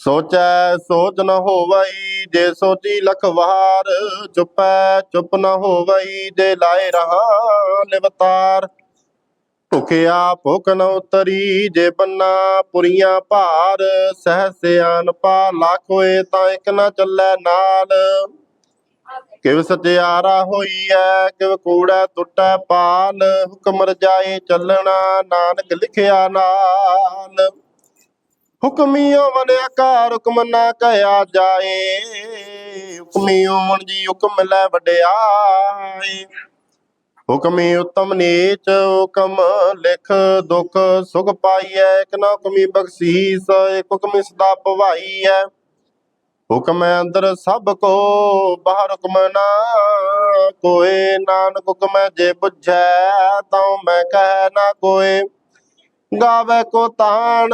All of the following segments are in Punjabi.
ਸੋਚੈ ਸੋਚ ਨ ਹੋਵਈ ਜੇ ਸੋਚੀ ਲਖ ਵਾਰ ਚੁਪੈ ਚੁਪ ਨ ਹੋਵਈ ਜੇ ਲਾਏ ਰਹਾ ਨਿਵਤਾਰ ਭੁਖਿਆ ਭੁਖ ਨ ਉਤਰੀ ਜੇ ਬੰਨਾ ਪੁਰੀਆਂ ਭਾਰ ਸਹਿ ਸਿਆਨ ਪਾ ਲੱਖ ਹੋਏ ਤਾਂ ਇੱਕ ਨਾ ਚੱਲੈ ਨਾਲ। ਕਿਵ ਸਚਿਆਰਾ ਹੋਈ ਐ ਕਿਵ ਕੂੜੈ ਟੁੱਟੈ ਪਾਲ, ਹੁਕਮ ਰਜਾਏ ਚੱਲਣਾ ਨਾਨਕ ਲਿਖਿਆ ਨਾਲ। ਹੁਕਮੀਓ ਮਨ ਆਕਾਰ ਹੁਕਮ ਨਾ ਕਹਿਆ ਜਾਏ। ਹੁਕਮੀਓ ਮਨ ਜੀ ਹੁਕਮ ਲੈ ਵਡਿਆਏ ਹੁਕਮੀ ਉਤਮ ਨੀਚ ਹੁਕਮ ਲਿਖ ਦੁਖ ਸੁਖ ਪਾਈਐ। ਇਕ ਨਾ ਹੁਕਮੀ ਬਖਸ਼ੀਸ, ਇਕ ਹੁਕਮੀ ਸਦਾ ਭਵਾਈਐ। ਹੁਕਮ ਅੰਦਰ ਸਭ ਕੋ, ਬਾਹਰ ਹੁਕਮ ਨਾ ਕੋਏ। ਨਾਨਕ ਹੁਕਮ ਜੇ ਬੁਝੈ ਤਾਂ ਮੈਂ ਕਹਿ ਨਾ ਕੋਏ। ਗਾਵੇ ਕੋ ਤਾਣ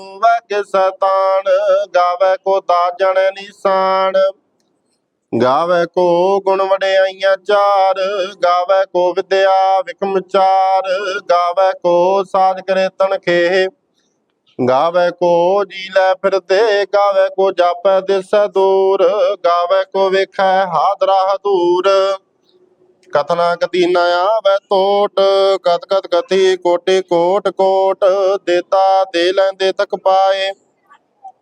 ਹੋਵੇ ਕਿ ਸਤਾਨ ਗਾਵੇ ਕੋ ਤਾਜਣ ਨਿਸ਼ਾਨ ਗਾਵੇ ਕੋ ਗੁਣ ਵਡਿਆਈਆਂ ਚਾਰ, ਗਾਵੇ ਕੋ ਵਿਦਿਆ ਵਿਕਮ ਚਾਰ, ਗਾਵੇ ਕੋ ਸਾਜ ਕਰੇ ਤਨਖੇ ਗਾਵੇ ਕੋ ਜੀ ਲੈ ਫਿਰਦੇ, ਗਾਵੇ ਕੋ ਜਾਪੈ ਦਿਸੈ ਦੂਰ, ਗਾਵੇ ਕੋ ਵੇਖੈ ਹਾਦਰਾ ਹਦੂਰ। ਕਥਨਾ ਕਤੀ ਨ ਆਵੈ ਤੋਟ ਕਤ ਕਤ ਕਥੀ ਕੋਟੇ ਕੋਟ ਕੋਟ, ਦੇਤਾ ਦੇ ਲੈਂਦੇ ਤਕ ਪਾਏ।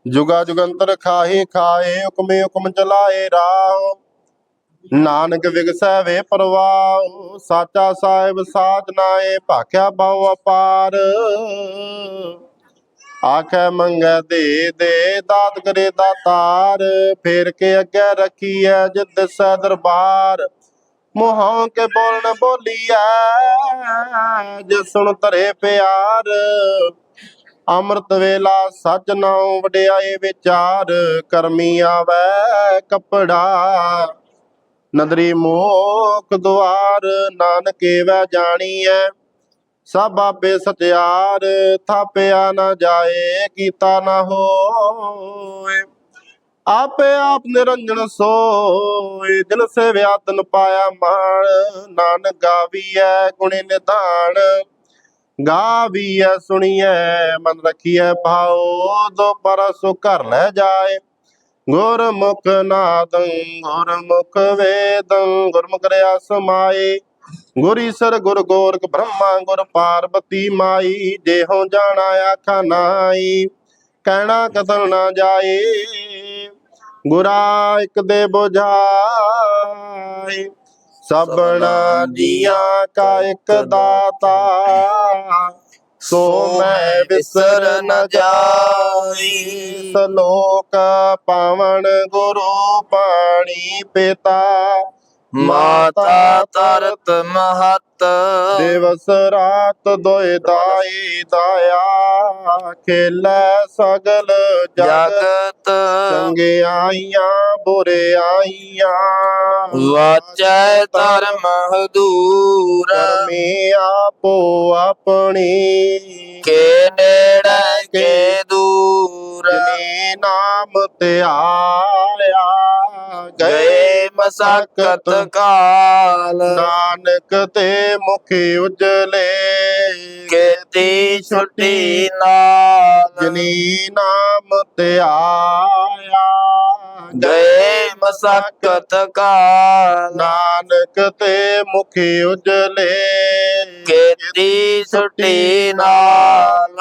ਜੁਗਾ ਜੁਗੰਤਰ ਖਾਹੀ ਖਾਏ, ਹੁਕਮੇ ਹੁਕਮ ਚਲਾਏ ਰਾਹ। ਨਾਨਕ ਵਿਗਸੈ ਵੇ ਪਰਵਾਹ, ਸਾਚਾ ਸਾਹਿਬ ਸਾਧਨਾਏ ਭਾਖਿਆ ਬਹੁ ਅਪਾਰ। ਆਖੈ ਮੰਗੈ ਦੇ ਦੇ ਦਾਤ ਕਰੇ ਦਾਤਾਰ, ਫੇਰ ਕੇ ਅੱਗੇ ਰੱਖੀਐ ਜਿਤ ਦਿਸੈ ਦਰਬਾਰ। ਮੋਹਾਂ ਕੇ ਬੋਲਣ ਬੋਲੀਐ, ਜੇ ਸੁਣ ਧਰੇ ਪਿਆਰ। ਅੰਮ੍ਰਿਤ ਵੇਲਾ ਸੱਚ ਨਾਉ ਵਡਿਆਏ ਵਿਚਾਰ, ਕਰਮੀ ਆਵੈ ਕਪੜਾ। ਨਦਰੀ ਮੋਖ ਦੁਆਰ, ਨਾਨਕੇ ਵੈ ਜਾਣੀਐ। ਸਭ ਆਪੇ ਸਚਿਆਰ ਥਾਪਿਆ ਨਾ ਜਾਏ, ਕੀਤਾ ਨਾ ਹੋਏ। ਆਪੇ ਆਪ ਨਿਰੰਜਨ ਸੋਏ, ਦਿਲ ਸੇਵਿਆ ਤਨ ਪਾਇਆ ਮਾਣ। ਨਾਨਕ ਗਾਵੀਐ ਗੁਣੇ ਨਿਧਾਨ, ਗਾਵੀਐ ਸੁਣੀਐ, ਮਨ ਰਖੀਐ ਭਾਉ ਦੋ ਪਰਸੁ ਘਰ ਲੈ ਜਾਏ। ਗੁਰਮੁਖ ਨਾਦੰ, ਗੁਰਮੁਖ ਵੇਦੰ, ਗੁਰਮੁਖ ਰਿਆ ਸਮਾਏ। ਗੁਰ ਗੁਰ ਗੋਰਖ ਬ੍ਰਹਮਾ, ਗੁਰ ਪਾਰਬਤੀ ਮਾਈ, ਦੇਹੋਂ ਜਾਣਾ ਆਖਾ ਨਾਈ। ਕਹਿਣਾ ਕਤਲ ਨਾ ਜਾਏ ਗੁਰਾ ਇੱਕ ਦੇ ਬੁਝਾਏ ਸਭਨਾ ਜੀਆਂ ਕਾ ਇੱਕ ਦਾਤਾ। ਸੋ ਮੈਂ ਵਿਸਰ ਨ ਜਾਈ। ਸਲੋਕ ਪਾਵਨ ਗੁਰੂ ਪਾਣੀ ਪਿਤਾ। ਮਾਤਾ ਤਰਤ ਮਹਤ। ਦਿਵਸ ਰਾਤ ਦੋਇ ਦਾਈ ਦਾਇਆ ਖੇਲੇ ਸਗਲ ਜਗ। ਜਗਤ ਚੰਗਿਆਈਆਂ ਬੁਰਿਆਈਆਂ। ਵਾਚੈ ਧਰਮ ਹਦੂਰ। ਕਰਮੀ ਆਪੋ ਆਪਣੀ। ਕੇ ਨੇੜੇ ਕੇ ਦੂਰ। ਜਿਨੀ ਨਾਮ ਤੇ ਆਇਆ ਗਏ ਗਏ ਮਸਕਤ ਕਾਲ। ਨਾਨਕ ਤੇ ਮੁਖ ਉਜਲੇ। ਕੀਤੀ ਛੁੱਟੀ ਨਾਲ। ਜਿਨੀ ਨਾਮ ਤੇ ਆਇਆ। ਗਏ ਮਸਕਤ ਕਾਲ। ਨਾਨਕ ਤੇ ਮੁਖ ਉਜਲੇ। ਕੀਤੀ ਛੁੱਟੀ ਨਾਲ।